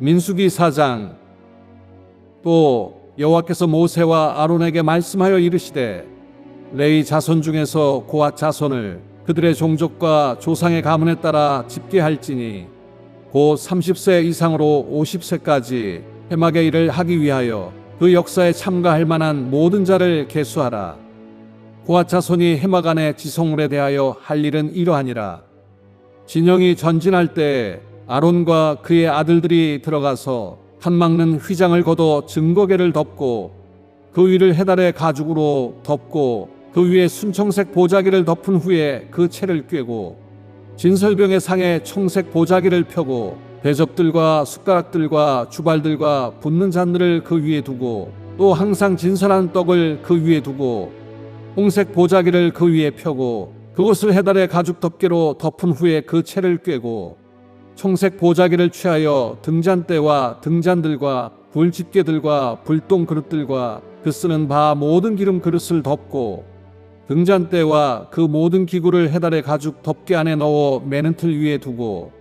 민수기 4장 또 여호와께서 모세와 아론에게 말씀하여 이르시되 레이 자손 중에서 고앗 자손을 그들의 종족과 조상의 가문에 따라 집계할지니 곧 30세 이상으로 50세까지 해막의 일을 하기 위하여 그 역사에 참가할 만한 모든 자를 계수하라. 고앗 자손이 해막 안에 지성물에 대하여 할 일은 이러하니라. 진영이 전진할 때 아론과 그의 아들들이 들어가서 한 막는 휘장을 걷어 증거계를 덮고 그 위를 해달의 가죽으로 덮고 그 위에 순청색 보자기를 덮은 후에 그 채를 꿰고 진설병의 상에 청색 보자기를 펴고 대접들과 숟가락들과 주발들과 붓는 잔들을 그 위에 두고 또 항상 진설한 떡을 그 위에 두고 홍색 보자기를 그 위에 펴고 그것을 해달의 가죽 덮개로 덮은 후에 그 채를 꿰고 청색 보자기를 취하여 등잔대와 등잔들과 불집게들과 불똥 그릇들과 그 쓰는 바 모든 기름 그릇을 덮고 등잔대와 그 모든 기구를 해달의 가죽 덮개 안에 넣어 매는 틀 위에 두고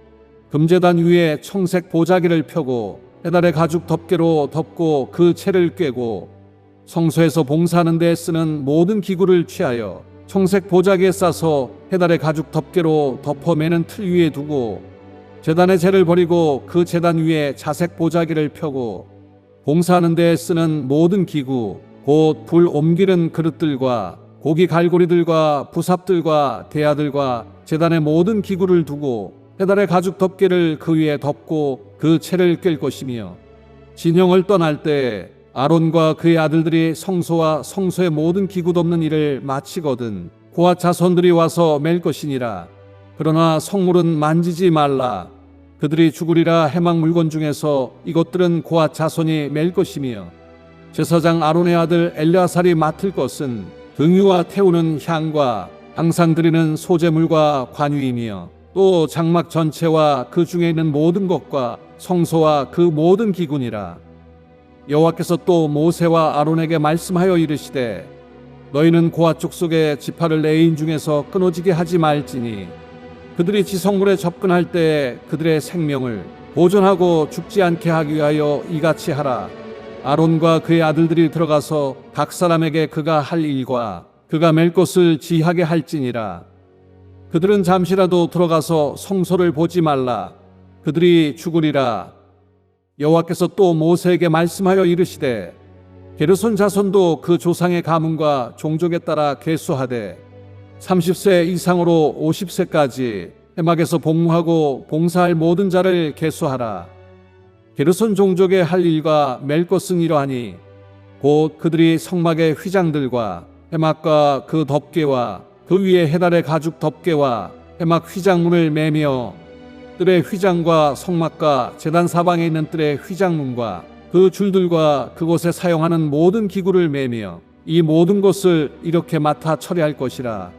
금제단 위에 청색 보자기를 펴고 해달의 가죽 덮개로 덮고 그 채를 꿰고 성소에서 봉사하는 데 쓰는 모든 기구를 취하여 청색 보자기에 싸서 해달의 가죽 덮개로 덮어 매는 틀 위에 두고 재단의 재를 버리고 그 재단 위에 자색 보자기를 펴고 봉사하는 데 쓰는 모든 기구 곧 불 옮기는 그릇들과 고기 갈고리들과 부삽들과 대야들과 재단의 모든 기구를 두고 해달의 가죽 덮개를 그 위에 덮고 그 채를 깰 것이며 진영을 떠날 때 아론과 그의 아들들이 성소와 성소의 모든 기구 덮는 일을 마치거든 고아 자손들이 와서 맬 것이니라 그러나 성물은 만지지 말라. 그들이 죽으리라 해막 물건 중에서 이것들은 고아 자손이 맬 것이며 제사장 아론의 아들 엘리아살이 맡을 것은 등유와 태우는 향과 항상 드리는 소재물과 관유이며 또 장막 전체와 그 중에 있는 모든 것과 성소와 그 모든 기군이라. 여호와께서 또 모세와 아론에게 말씀하여 이르시되 너희는 고아 족속의 지파를 레인 중에서 끊어지게 하지 말지니 그들이 지성물에 접근할 때 그들의 생명을 보존하고 죽지 않게 하기 위하여 이같이 하라 아론과 그의 아들들이 들어가서 각 사람에게 그가 할 일과 그가 맬 것을 지하게 할지니라. 그들은 잠시라도 들어가서 성소를 보지 말라. 그들이 죽으리라. 여호와께서 또 모세에게 말씀하여 이르시되 게르손 자손도 그 조상의 가문과 종족에 따라 계수하되 30세 이상으로 50세까지 해막에서 복무하고 봉사할 모든 자를 계수하라. 게르손 종족의 할 일과 맬 것은 이러하니 곧 그들이 성막의 휘장들과 해막과 그 덮개와 그 위에 해달의 가죽 덮개와 해막 휘장문을 매며 뜰의 휘장과 성막과 재단 사방에 있는 뜰의 휘장문과 그 줄들과 그곳에 사용하는 모든 기구를 매며 이 모든 것을 이렇게 맡아 처리할 것이라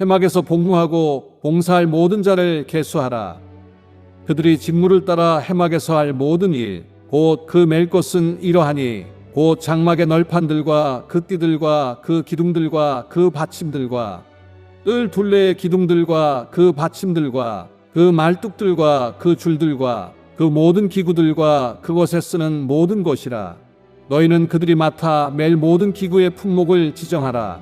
해막에서 복무하고 봉사할 모든 자를 계수하라. 그들이 직무를 따라 해막에서 할 모든 일, 곧그맬 것은 이러하니, 곧 장막의 널판들과 그 띠들과 그 기둥들과 그 받침들과 뜰 둘레의 기둥들과 그 받침들과 그 말뚝들과 그 줄들과 그 모든 기구들과 그것에 쓰는 모든 것이라. 너희는 그들이 맡아 맬 모든 기구의 품목을 지정하라.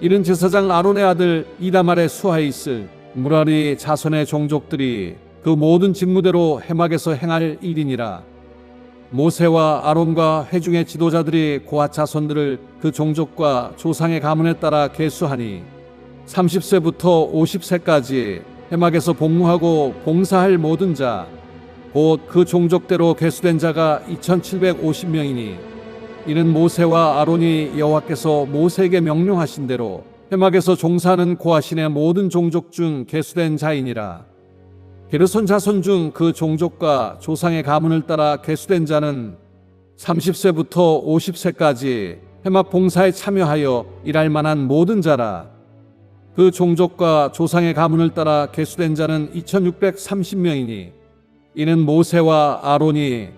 이는 제사장 아론의 아들 이다말의 수하에 있을 무라리 자손의 종족들이 그 모든 직무대로 해막에서 행할 일이니라. 모세와 아론과 회중의 지도자들이 고아 자손들을 그 종족과 조상의 가문에 따라 계수하니 30세부터 50세까지 해막에서 복무하고 봉사할 모든 자, 곧 그 종족대로 계수된 자가 2,750명이니 이는 모세와 아론이 여호와께서 모세에게 명령하신 대로 해막에서 종사하는 고아신의 모든 종족 중 계수된 자이니라. 게르손 자손 중 그 종족과 조상의 가문을 따라 계수된 자는 30세부터 50세까지 해막 봉사에 참여하여 일할 만한 모든 자라. 그 종족과 조상의 가문을 따라 계수된 자는 2630명이니 이는 모세와 아론이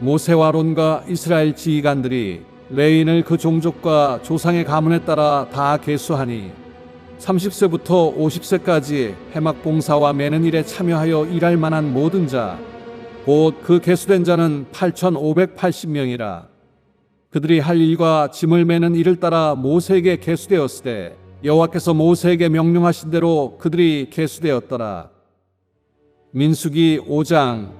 모세와 아론과 이스라엘 지휘관들이 레인을 그 종족과 조상의 가문에 따라 다 계수하니 30세부터 50세까지 해막 봉사와 매는 일에 참여하여 일할 만한 모든 자, 곧 그 계수된 자는 8,580명이라. 그들이 할 일과 짐을 매는 일을 따라 모세에게 계수되었을 때 여호와께서 모세에게 명령하신 대로 그들이 계수되었더라. 민수기 5장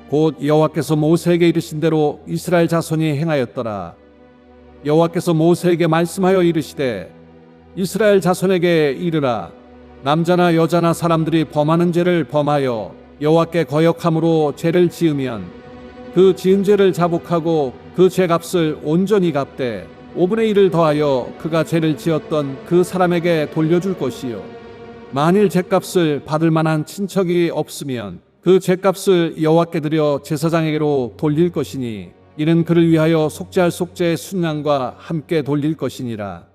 곧 여호와께서 모세에게 이르신 대로 이스라엘 자손이 행하였더라. 여호와께서 모세에게 말씀하여 이르시되 이스라엘 자손에게 이르라. 남자나 여자나 사람들이 범하는 죄를 범하여 여호와께 거역함으로 죄를 지으면 그 지은 죄를 자복하고 그 죄값을 온전히 갚되 5분의 1을 더하여 그가 죄를 지었던 그 사람에게 돌려줄 것이요. 만일 죄값을 받을 만한 친척이 없으면 그 죄값을 여호와께 드려 제사장에게로 돌릴 것이니 이는 그를 위하여 속죄할 속죄의 순양과 함께 돌릴 것이니라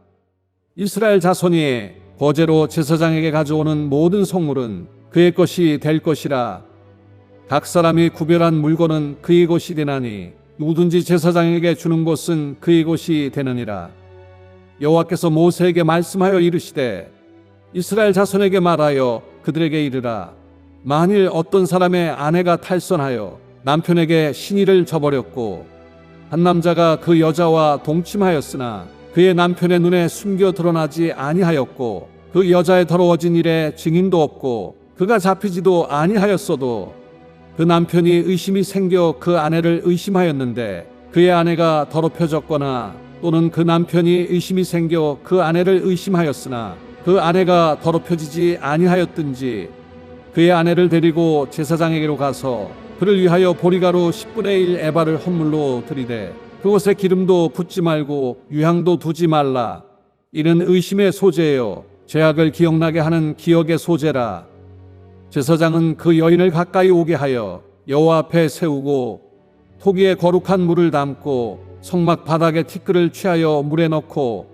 이스라엘 자손이 거제로 제사장에게 가져오는 모든 성물은 그의 것이 될 것이라. 각 사람이 구별한 물건은 그의 것이 되나니 누구든지 제사장에게 주는 것은 그의 것이 되느니라. 여호와께서 모세에게 말씀하여 이르시되 이스라엘 자손에게 말하여 그들에게 이르라. 만일 어떤 사람의 아내가 탈선하여 남편에게 신의를 저버렸고 한 남자가 그 여자와 동침하였으나 그의 남편의 눈에 숨겨 드러나지 아니하였고 그 여자의 더러워진 일에 증인도 없고 그가 잡히지도 아니하였어도 그 남편이 의심이 생겨 그 아내를 의심하였는데 그의 아내가 더럽혀졌거나 또는 그 남편이 의심이 생겨 그 아내를 의심하였으나 그 아내가 더럽혀지지 아니하였든지 그의 아내를 데리고 제사장에게로 가서 그를 위하여 보리가루 10분의 1 에바를 헌물로 드리되 그곳에 기름도 붓지 말고 유향도 두지 말라. 이는 의심의 소재요. 죄악을 기억나게 하는 기억의 소재라. 제사장은 그 여인을 가까이 오게 하여 여호와 앞에 세우고 토기에 거룩한 물을 담고 성막 바닥에 티끌을 취하여 물에 넣고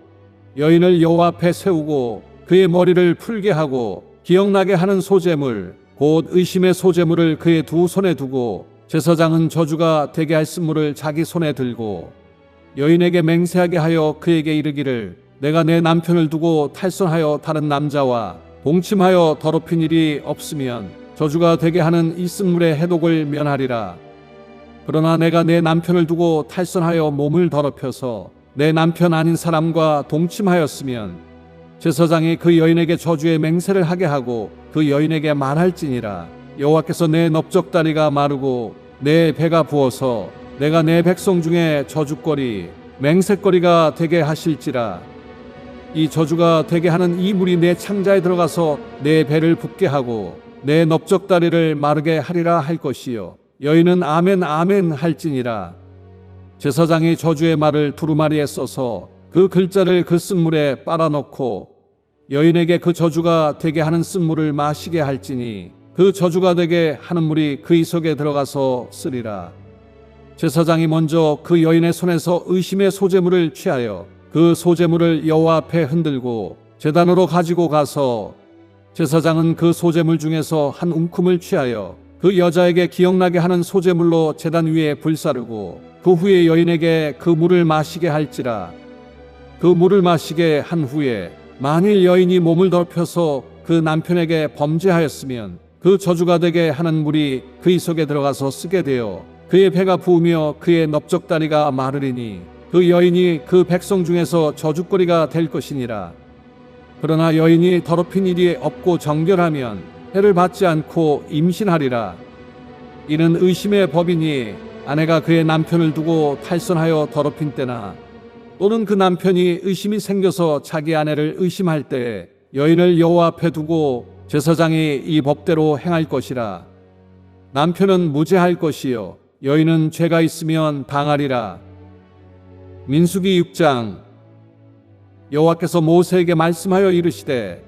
여인을 여호와 앞에 세우고 그의 머리를 풀게 하고 기억나게 하는 소재물 곧 의심의 소재물을 그의 두 손에 두고 제사장은 저주가 되게 할 쓴물을 자기 손에 들고 여인에게 맹세하게 하여 그에게 이르기를 내가 내 남편을 두고 탈선하여 다른 남자와 동침하여 더럽힌 일이 없으면 저주가 되게 하는 이 쓴물의 해독을 면하리라. 그러나 내가 내 남편을 두고 탈선하여 몸을 더럽혀서 내 남편 아닌 사람과 동침하였으면 제사장이 그 여인에게 저주의 맹세를 하게 하고 그 여인에게 말할지니라. 여호와께서 내 넓적다리가 마르고 내 배가 부어서 내가 내 백성 중에 저주거리 맹세거리가 되게 하실지라. 이 저주가 되게 하는 이 물이 내 창자에 들어가서 내 배를 붓게 하고 내 넓적다리를 마르게 하리라 할 것이요. 여인은 아멘 아멘 할지니라. 제사장이 저주의 말을 두루마리에 써서 그 글자를 그 쓴물에 빨아넣고 여인에게 그 저주가 되게 하는 쓴물을 마시게 할지니 그 저주가 되게 하는 물이 그의 속에 들어가서 쓰리라. 제사장이 먼저 그 여인의 손에서 의심의 소재물을 취하여 그 소재물을 여호와 앞에 흔들고 제단으로 가지고 가서 제사장은 그 소재물 중에서 한 움큼을 취하여 그 여자에게 기억나게 하는 소재물로 제단 위에 불사르고 그 후에 여인에게 그 물을 마시게 할지라 그 물을 마시게 한 후에 만일 여인이 몸을 덮여서 그 남편에게 범죄하였으면 그 저주가 되게 하는 물이 그의 속에 들어가서 쓰게 되어 그의 배가 부으며 그의 넓적다리가 마르리니 그 여인이 그 백성 중에서 저주거리가 될 것이니라. 그러나 여인이 더럽힌 일이 없고 정결하면 해를 받지 않고 임신하리라. 이는 의심의 법이니 아내가 그의 남편을 두고 탈선하여 더럽힌 때나 또는 그 남편이 의심이 생겨서 자기 아내를 의심할 때에 여인을 여호와 앞에 두고 제사장이 이 법대로 행할 것이라. 남편은 무죄할 것이요 여인은 죄가 있으면 당하리라. 민수기 6장 여호와께서 모세에게 말씀하여 이르시되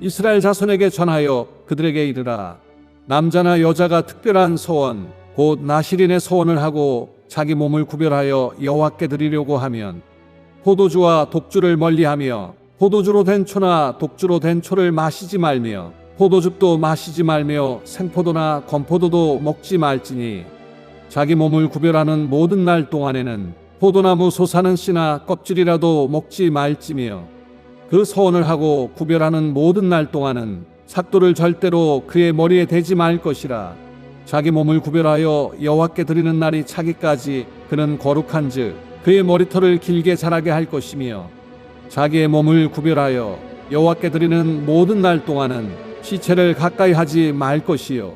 이스라엘 자손에게 전하여 그들에게 이르라 남자나 여자가 특별한 소원 곧 나시린의 소원을 하고 자기 몸을 구별하여 여호와께 드리려고 하면 포도주와 독주를 멀리하며 포도주로 된 초나 독주로 된 초를 마시지 말며 포도즙도 마시지 말며 생포도나 건포도도 먹지 말지니 자기 몸을 구별하는 모든 날 동안에는 포도나무 솟아는 씨나 껍질이라도 먹지 말지며 그 소원을 하고 구별하는 모든 날 동안은 삭도를 절대로 그의 머리에 대지 말 것이라 자기 몸을 구별하여 여호와께 드리는 날이 차기까지 그는 거룩한즉 그의 머리털을 길게 자라게 할 것이며 자기의 몸을 구별하여 여호와께 드리는 모든 날 동안은 시체를 가까이 하지 말 것이요.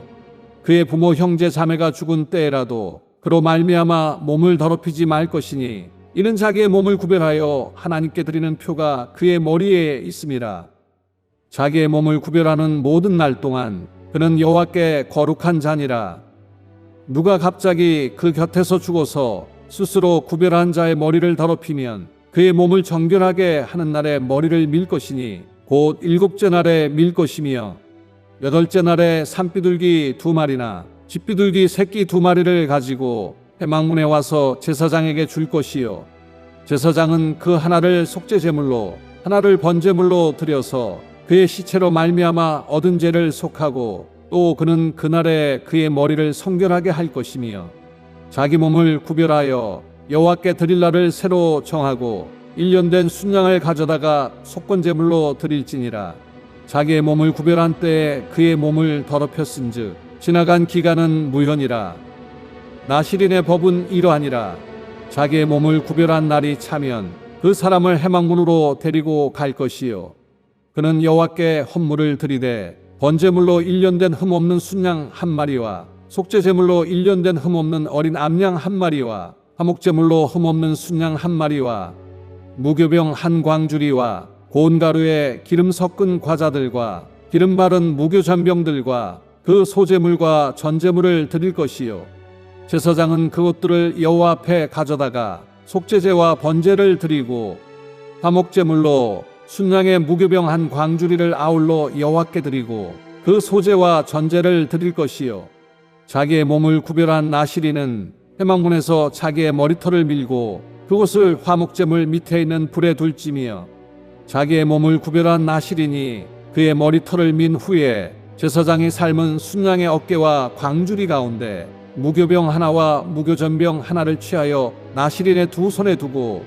그의 부모 형제 자매가 죽은 때에라도 그로 말미암아 몸을 더럽히지 말 것이니 이는 자기의 몸을 구별하여 하나님께 드리는 표가 그의 머리에 있음이라. 자기의 몸을 구별하는 모든 날 동안 그는 여호와께 거룩한 자니라. 누가 갑자기 그 곁에서 죽어서 스스로 구별한 자의 머리를 더럽히면 그의 몸을 정결하게 하는 날에 머리를 밀 것이니 곧 일곱째 날에 밀 것이며 여덟째 날에 산비둘기 두 마리나 집비둘기 새끼 두 마리를 가지고 해망문에 와서 제사장에게 줄 것이요. 제사장은 그 하나를 속죄 제물로 하나를 번제물로 드려서 그의 시체로 말미암아 얻은 죄를 속하고 또 그는 그날에 그의 머리를 성결하게 할 것이며 자기 몸을 구별하여 여호와께 드릴 날을 새로 정하고 1년 된 순양을 가져다가 속건 제물로 드릴지니라. 자기의 몸을 구별한 때에 그의 몸을 더럽혔은즉 지나간 기간은 무현이라. 나시린의 법은 이러하니라. 자기의 몸을 구별한 날이 차면 그 사람을 해망문으로 데리고 갈 것이요. 그는 여호와께 헌물을 드리되 번제물로 1년 된 흠 없는 순양 한 마리와 속죄 제물로 1년 된 흠없는 어린 암양 한 마리와 화목 제물로 흠없는 순양 한 마리와 무교병 한 광주리와 고운 가루에 기름 섞은 과자들과 기름 바른 무교 잔병들과 그 소제물과 전제물을 드릴 것이요. 제사장은 그것들을 여호와 앞에 가져다가 속죄제와 번제를 드리고 화목제물로 순양의 무교병 한 광주리를 아울러 여호와께 드리고 그 소제와 전제를 드릴 것이요 자기의 몸을 구별한 나시리는 해망문에서 자기의 머리털을 밀고 그것을 화목제물 밑에 있는 불에 둘지며 자기의 몸을 구별한 나시리니 그의 머리털을 민 후에 제사장이 삶은 순양의 어깨와 광주리 가운데 무교병 하나와 무교전병 하나를 취하여 나시린의 두 손에 두고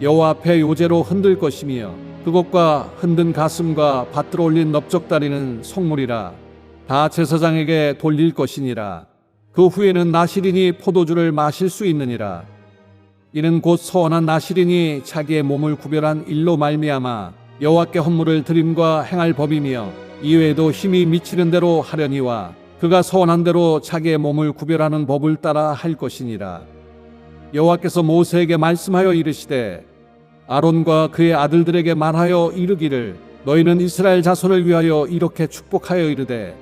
여호와 앞에 요제로 흔들 것이며 그것과 흔든 가슴과 받들어 올린 넓적다리는 속물이라 다 제사장에게 돌릴 것이니라. 그 후에는 나시린이 포도주를 마실 수 있느니라. 이는 곧 서원한 나시린이 자기의 몸을 구별한 일로 말미암아 여호와께 헌물을 드림과 행할 법이며 이외에도 힘이 미치는 대로 하려니와 그가 서원한 대로 자기의 몸을 구별하는 법을 따라 할 것이니라. 여호와께서 모세에게 말씀하여 이르시되 아론과 그의 아들들에게 말하여 이르기를 너희는 이스라엘 자손을 위하여 이렇게 축복하여 이르되